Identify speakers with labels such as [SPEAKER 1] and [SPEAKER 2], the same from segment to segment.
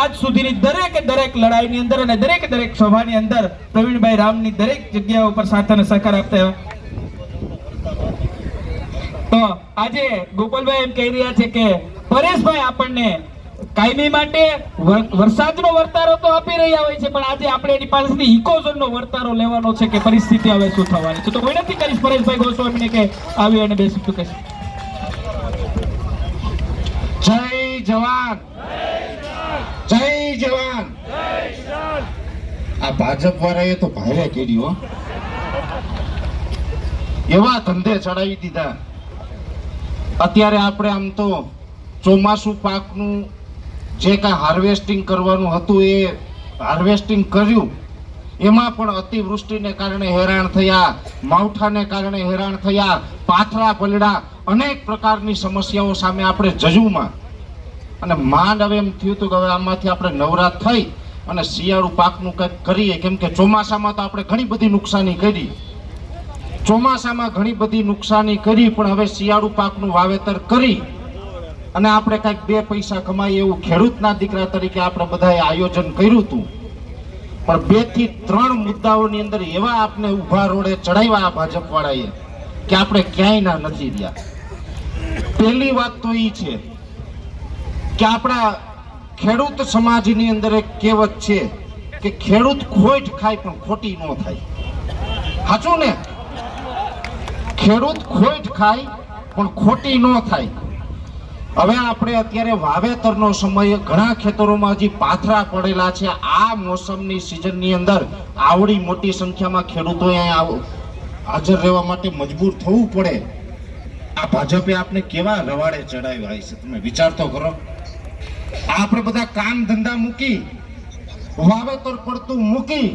[SPEAKER 1] આજ સુધીની દરેકે દરેક લડાઈની અંદર અને દરેકે દરેક સભાની અંદર પ્રવીણભાઈ રામની દરેક જગ્યા ઉપર સાથ અને સહકાર આપતા. તો આજે ગોપાલભાઈ એમ કહી રહ્યા છે કે પરેશભાઈ આપણને કાયમી માટે વરસાદનો વર્તારો તો આપી રહ્યા હોય છે, પણ આજે આપણે એની પાસેથી ઇકોઝોનનો વર્તારો લેવાનો છે કે પરિસ્થિતિ હવે શું થવાની છે. તો વિનંતી કરીશ પરેશભાઈ ગોસ્વામીને કે આવી અને બેસી ચૂકે
[SPEAKER 2] જય જવાન. જવાન. આ ભાજપ વાળાએ તો ભારે કર્યું. એવા ધંધે ચડાવી દીધા. અત્યારે આપણે આમ તો ચોમાસું પાકનું જે કાંઈ હાર્વેસ્ટિંગ કરવાનું હતું એ હાર્વેસ્ટિંગ કર્યું. એમાં પણ અતિવૃષ્ટિને કારણે હેરાન થયા, માવઠાને કારણે હેરાન થયા, પાથરા પલડા અનેક પ્રકારની સમસ્યાઓ સામે આપણે જજુમાં. અને માંડ હવે એમ થયું હતું કે હવે આમાંથી આપણે નવરાત થઈ અને શિયાળુ પાકનું કંઈક કરીએ, કેમ કે ચોમાસામાં તો આપણે ઘણી બધી નુકસાની કરી. ચોમાસામાં ઘણી બધી નુકસાની કરી, પણ હવે શિયાળુ પાકનું વાવેતર કરી અને આપણે કંઈક બે પૈસા કમાઈએ એવું ખેડૂતના દીકરા તરીકે આપણે બધાએ આયોજન કર્યું હતું. પણ બેથી ત્રણ મુદ્દાઓની અંદર એવા આપને ઊભા રોડે ચડાવ્યા આ ભાજપવાળાએ કે આપણે ક્યાંય ના નથી રહ્યા. પહેલી વાત તો એ છે કે આપણા ખેડૂત સમાજની અંદર એક કહેવત છે કે ખેડૂત ખોટ ખાય પણ ખોટી ન થાય. સાચું ને? ખેડૂત ખોટ ખાય પણ ખોટી ન થાય. હવે આપણે અત્યારે વાવેતરનો સમય, ઘણા ખેતરોમાં હજી પાથરા પડેલા છે. આ મોસમની સિઝનની અંદર આવડી મોટી સંખ્યામાં ખેડૂતો હાજર રહેવા માટે મજબૂર થવું પડે. આ ભાજપે આપને કેવા રવાડે ચડાવ્યા છે તમે વિચાર તો કરો. આપણે બધા કામ ધંધા મૂકી, વાવેતર પડતું મૂકી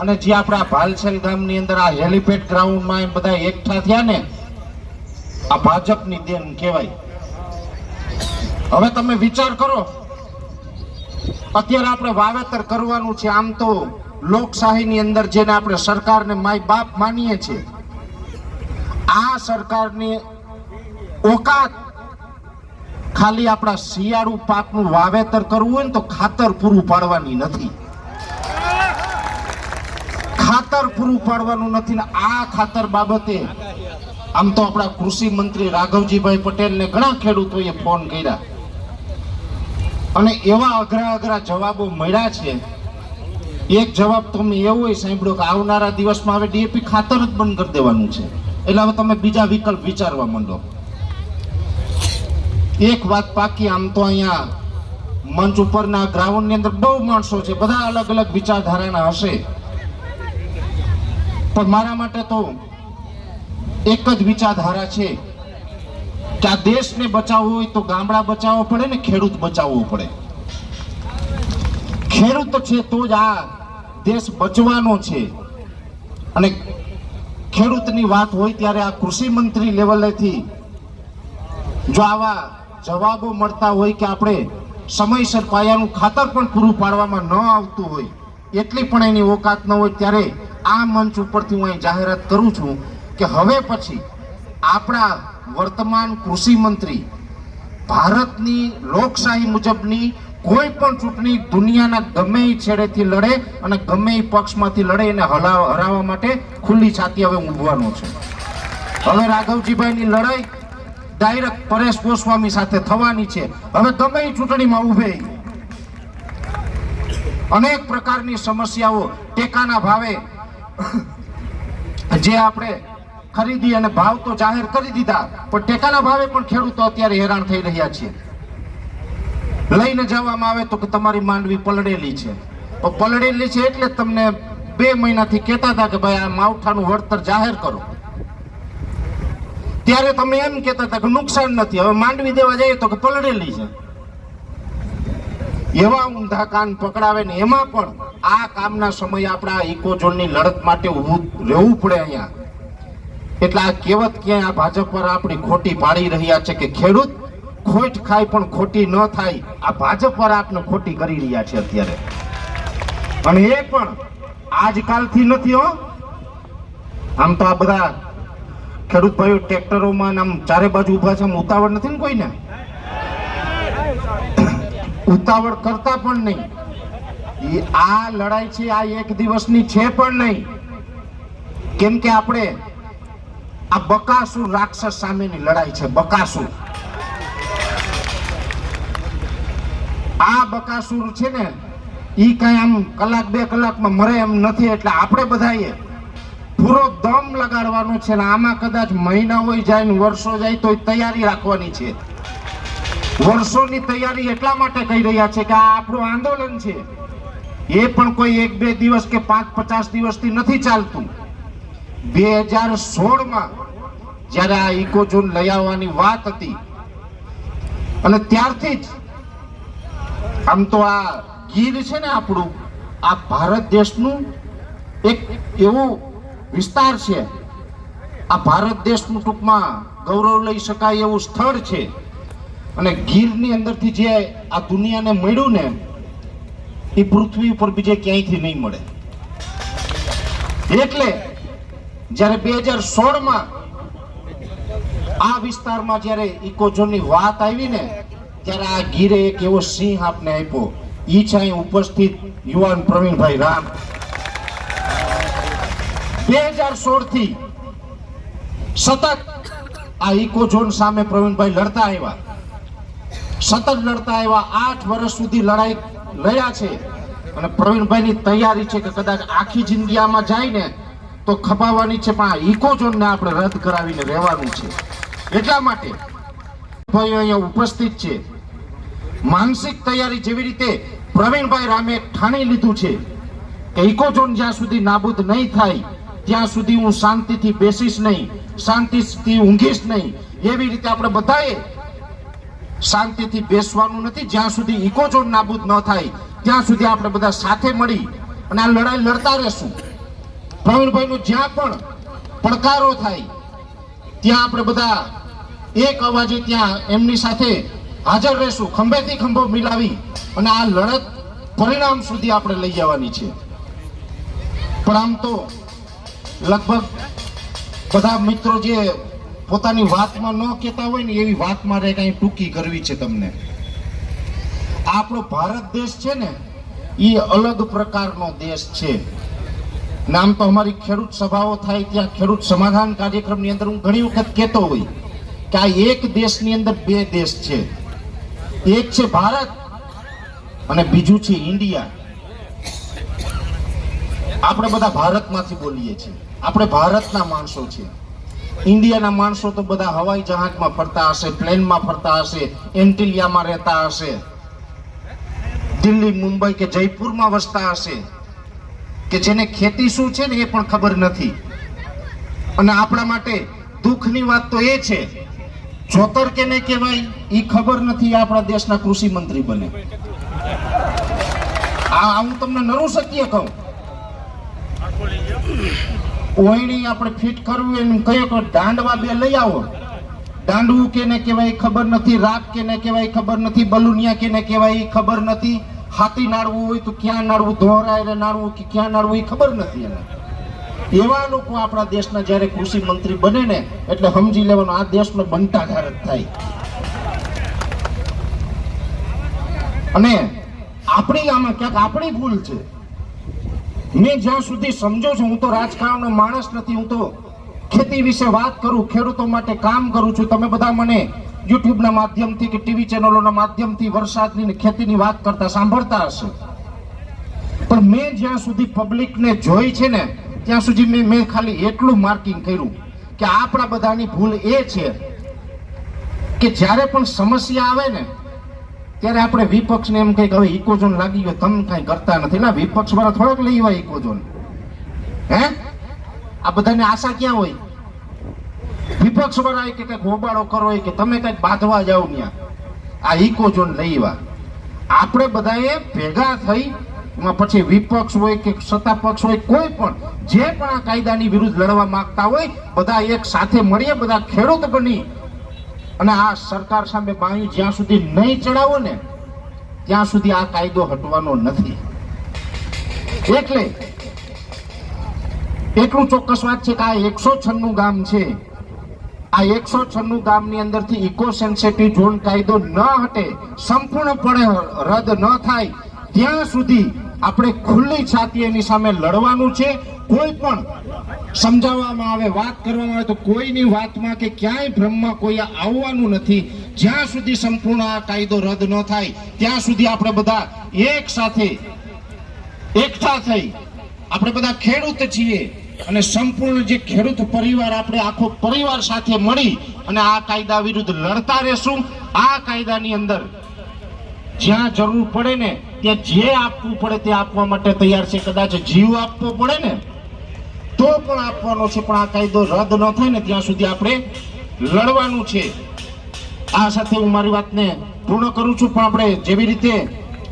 [SPEAKER 2] અને જે આપણા ભાલસેલ ગામની અંદર આ હેલિપેડ ગ્રાઉન્ડમાં એમ બધા એકઠા થયા ને, આ ભાજપની દેન કહેવાય. હવે તમે વિચાર કરો, અત્યારે આપણે વાવેતર કરવાનું છે, આમ તો લોકશાહીની અંદર જેને આપણે સરકારને માય બાપ માનીએ છીએ, આ સરકારની ઓકાત ખાલી આપણા શિયાળુ પાકનું વાવેતર કરવું હોય ને તો ખાતર પૂરું પાડવાની નથી. ખાતર પૂરું પાડવાનું નથી ને આ ખાતર બાબતે આમ તો આપણા કૃષિ મંત્રી રાઘવજીભાઈ પટેલને ઘણા ખેડૂતોએ ફોન કર્યા. અને એવા અઘરા અઘરા જવાબો મળ્યા છે. એક જવાબ તો મેં એવો સાંભળ્યો કે આવનારા દિવસમાં હવે ડીએપી ખાતર જ બંધ કરી દેવાનું છે. એટલે હવે તમે બીજા વિકલ્પ વિચારવા માંડો. એક વાત પાકી આમ તો અહીંયા મંચ ઉપરના ગ્રાઉન્ડની અંદર બહુ માણસો છે, બધા અલગ અલગ વિચારધારાના હશે. પણ મારા માટે તો એક જ વિચારધારા છે કે આ દેશને બચાવવો હોય તો ગામડા બચાવવો પડે ને ખેડૂત બચાવવો પડે. ખેડૂત છે તો જ આ દેશ બચવાનો છે. અને ખેડૂતની વાત હોય ત્યારે આ કૃષિ મંત્રી લેવલેથી જો આવા જવાબો મળતા હોય કે આપણે સમયસર પાયાનું ખાતર પણ પૂરું પાડવામાં ન આવતું હોય, એટલી પણ એની ઓકાત ન હોય, ત્યારે આ મંચ ઉપરથી હું અહીં જાહેરાત કરું છું કે હવે પછી આપણા વર્તમાન કૃષિ મંત્રી ભારતની લોકશાહી મુજબની કોઈ પણ ચૂંટણી દુનિયાના ગમે એ છેડેથી લડે અને ગમે એ પક્ષમાંથી લડે એને હલાવ હરાવવા માટે ખુલ્લી છાતી હવે ઊભવાનો છે. હવે રાઘવજીભાઈની લડાઈ ડાયરેક્ટ પરેશ ગોસ્વામી સાથે થવાની છે. હવે તમે ચૂંટણીમાં ઉભે અનેક પ્રકારની સમસ્યાઓ ટેકાના ભાવે જે આપણે ખરીદી અને ભાવ તો જાહેર કરી દીધા, પણ ટેકાના ભાવે પણ ખેડૂતો અત્યારે હેરાન થઈ રહ્યા છે. લઈને જવામાં આવે તો કે તમારી માંડવી પલળેલી છે. તો પલળેલી છે એટલે તમને બે મહિનાથી કહેતા હતા કે ભાઈ આ માવઠાનું વળતર જાહેર કરો. ત્યારે તમે એમ કહેતા હતા કે નુકસાન નથી. હવે માંડવી દેવા જઈએ તો કે પલળેલી છે. એવા ઊંધા કાન પકડાવે ને એમાં પણ આ કામના સમયે આપણા ઇકોઝોનની લડત માટે ઊભું રહેવું પડે અહીંયા. એટલે આ કહેવત ક્યાંય આ ભાજપ પર આપણી ખોટી પાડી રહ્યા છે કે ખેડૂત ખોટ ખાય પણ ખોટી ન થાય. આ ભાજપ પર આપને ખોટી કરી રહ્યા છે અત્યારે. અને એ પણ આજકાલથી નથી હો. આમ તો આ બધા ખેડૂત ભાઈઓ ટ્રેક્ટરોમાં આમ ચારે બાજુ ઊભા છે, આમ ઉતાવળ નથી ને કોઈને? ઉતાવળ કરતા પણ નહીં. આ લડાઈ છે, આ એક દિવસની છે પણ નહીં. કેમ કે આપણે આ બકાસુર રાક્ષસ સામેની લડાઈ છે બકાસુર આ બકાસુર છે ને, ઈ કઈ આમ કલાક બે કલાકમાં મરે એમ નથી, એટલે આપણે બધાએ પૂરો દમ લગાડવાનો છે ને આમાં કદાચ મહિનાઓ જાય ને વર્ષો જાય તો તૈયારી રાખવાની છે. વર્ષોની તૈયારી એટલા માટે કહી રહ્યા છે કે આ આપણું આંદોલન છે. એ પણ કોઈ એક બે દિવસ કે પાંચ પચાસ દિવસથી નથી ચાલતું. બે હજાર સોળમાં જ્યારે આ ઇકોઝોન લઈ આવવાની વાત હતી અને ત્યારથી જ આમ તો આ ગીર છે ને આપણું, આ ભારત દેશનું એક એવું વિસ્તાર છે. આ ભારત દેશનું ટૂંકમાં ગૌરવ લઈ શકાય એવું સ્થળ છે. અને ગીરની અંદરથી જે આ દુનિયાને મળ્યું ને, એ પૃથ્વી ઉપર બીજે ક્યાંયથી નહીં મળે. એટલે જ્યારે બે હજાર સોળમાં આ વિસ્તારમાં જ્યારે ઇકોઝોનની વાત આવી ને, ત્યારે આ ગીરે એક એવો સિંહ આપને આપ્યો. ઈ અહીં ઉપસ્થિત યુવાન પ્રવીણભાઈ રામ. બે હજાર સોળથી સતત આ ઇકોઝોન સામે પ્રવીણભાઈ લડતા આવ્યા. સતત લડતા આવ્યા, આઠ વર્ષ સુધી લડાઈ લડ્યા છે. અને પ્રવીણભાઈની તૈયારી છે કે કદાચ આખી જિંદગી આમાં જાય ને તો ખપાવવાની છે, પણ આ ઇકોઝોનને આપણે રદ કરાવીને રહેવાનું છે. એટલા માટે ભાઈઓ અહીંયા ઉપસ્થિત છે. માનસિક તૈયારી જેવી રીતે પ્રવીણભાઈ રામે ઠાણી લીધું છે કે ઇકોઝોન જ્યાં સુધી નાબૂદ નહીં થાય ત્યાં સુધી હું શાંતિથી બેસીશ નહીં, શાંતિથી ઊંઘીશ નહીં, એવી રીતે આપણે બધાએ શાંતિથી બેસવાનું નથી. જ્યાં સુધી ઇકોઝોન નાબૂદ ન થાય, ત્યાં સુધી આપણે બધા સાથે મળી અને આ લડાઈ લડતા રહેશું. પ્રવીણભાઈનો જ્યાં પણ પડકારો થાય, ત્યાં આપણે બધા એક અવાજે ત્યાં એમની સાથે હાજર રહેશું. ખંભેથી ખંભો મિલાવી અને આ લડત પરિણામ સુધી આપણે લઈ જવાની છે. પણ આમ તો લગભગ બધા મિત્રો જે પોતાની વાતમાં ન કહેતા હોય ને એવી વાત મારે કઈ ટૂંકી કરવી છે તમને. આપણો ભારત દેશ છે ને, એ અલગ પ્રકારનો દેશ છે. નામ તો અમારી ખેડૂત સભાઓ થાય ત્યાં ખેડૂત સમાધાન કાર્યક્રમની અંદર હું ઘણી વખત કહેતો હોય કે આ એક દેશની અંદર બે દેશ છે. એક છે ભારત અને બીજું છે ઇન્ડિયા. આપણે બધા ભારતમાંથી બોલીએ છીએ. આપણે ભારતના માણસો છીએ. ઇન્ડિયાના માણસો તો બધા હવાઈ જહાજમાં ફરતા હશે, પ્લેનમાં ફરતા હશે, એન્ટિલિયામાં રહેતા હશે. દિલ્હી, મુંબઈ કે જયપુરમાં વસતા હશે. કે જેને ખેતી શું છે ને એ પણ ખબર નથી. અને આપણા માટે દુઃખની વાત તો એ છે, જોતર કેને કહેવાય એ ખબર નથી આપણા દેશના કૃષિ મંત્રી બને. આ હું તમને નરું સત્ય કહું. ઓયણી આપણે ફિટ કરવું એમ કયો કે દાંડવા બે લઈ આવો. દાંડવું કેને કહેવાય ખબર નથી રાગ કેને કહેવાય ખબર નથી, બલુનિયા કેને કહેવાય ખબર નથી. હાથી નાડવું હોય તો ક્યાં નાડવું ધોરાય નાડવું કે ક્યાં નાડવું એ ખબર નથી એને. એવા લોકો આપણા દેશના જ્યારે કૃષિ મંત્રી બને ને, એટલે સમજી લેવાનું આ દેશનો બનતા જ થાય. અને આપણી આમાં ક્યાંક આપણી ભૂલ છે. મેં જ્યાં સુધી સમજો છું, હું તો રાજકારણનો માણસ નથી, હું તો ખેતી વિશે વાત કરું, ખેડૂતો માટે કામ કરું છું. તમે બધા મને યુટ્યુબના માધ્યમથી કે ટીવી ચેનલોના માધ્યમથી વરસાદની ખેતીની વાત કરતા સાંભળતા હશે. પણ મેં જ્યાં સુધી પબ્લિકને જોઈ છે ને, ત્યાં સુધી મેં મેં ખાલી એટલું માર્કિંગ કર્યું કે આપણા બધાની ભૂલ એ છે કે જ્યારે પણ સમસ્યા આવે ને ત્યારે આપણે વિપક્ષને એમ કંઈક હવે ઇકોઝોન લાગી ગયો, તમે કાંઈ કરતા નથી. ના વિપક્ષ વાળા થોડોક લઈ હોય ઇકોઝોન હે? આ બધાને આશા ક્યાં હોય? વિપક્ષ વાળા કે કંઈક હોબાળો કરો કે તમે કંઈક બાંધવા જાઓ ત્યાં આ ઇકોઝોન લઈ આપણે બધાએ ભેગા થઈ, એમાં પછી વિપક્ષ હોય કે સત્તા પક્ષ હોય, કોઈ પણ, જે પણ આ કાયદાની વિરુદ્ધ લડવા માંગતા હોય બધા એક સાથે મળીએ, બધા ખેડૂત બની. અને આ સરકાર સામે બાયું જ્યાં સુધી નહીં ચડાવો ને, ત્યાં સુધી આ કાયદો હટવાનો નથી. એટલે એટલું ચોક્કસ વાત છે કે આ એકસો છન્નું ગામ છે. આ એકસો છન્નું ગામની અંદરથી ઇકો સેન્સિટિવ ઝોન કાયદો ન હટે, સંપૂર્ણપણે રદ ન થાય, ત્યાં સુધી આપણે ખુલ્લી છાતી એની સામે લડવાનું છે. કોઈ પણ સમજાવવામાં આવે, વાત કરવામાં આવે, તો કોઈની વાતમાં કે ક્યાંય ભ્રમમાં કોઈ આવવાનું નથી. જ્યાં સુધી સંપૂર્ણ આ કાયદો રદ ન થાય, ત્યાં સુધી આપણે બધા એક સાથે, એકઠા થઈ, આપણે બધા ખેડૂત છીએ અને સંપૂર્ણ જે ખેડૂત પરિવાર આપણે આખો પરિવાર સાથે મળી અને આ કાયદા વિરુદ્ધ લડતા રહેશું. આ કાયદાની અંદર જ્યાં જરૂર પડે ને, ત્યાં જે આપવું પડે તે આપવા માટે તૈયાર છે. કદાચ જીવ આપવો પડે ને તો પણ આપવાનો છે, પણ આ કાયદો રદ ન થાય ને ત્યાં સુધી આપણે લડવાનું છે. આ સાથે હું મારી વાતને પૂર્ણ કરું છું, પણ આપણે જેવી રીતે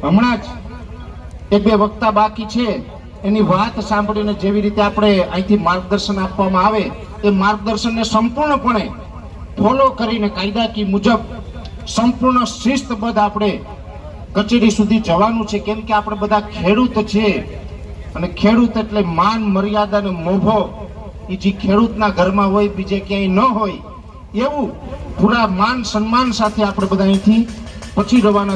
[SPEAKER 2] હમણાં જ એક બે વક્તા બાકી છે, એની વાત સાંભળીને જેવી રીતે આપણે અહીંથી માર્ગદર્શન આપવામાં આવે, એ માર્ગદર્શનને સંપૂર્ણપણે ફોલો કરીને કાયદાકી મુજબ સંપૂર્ણ શિસ્તબદ્ધ આપણે કચેરી સુધી જવાનું છે. કેમ કે આપણે બધા ખેડૂત છે અને ખેડૂત એટલે માન, મર્યાદા અને મોભો. એ જે ખેડૂતના ઘરમાં હોય, બીજે ક્યાંય ન હોય, એવું પૂરા માન, સન્માન સાથે આપણે બધા અહીંથી પછી રવાના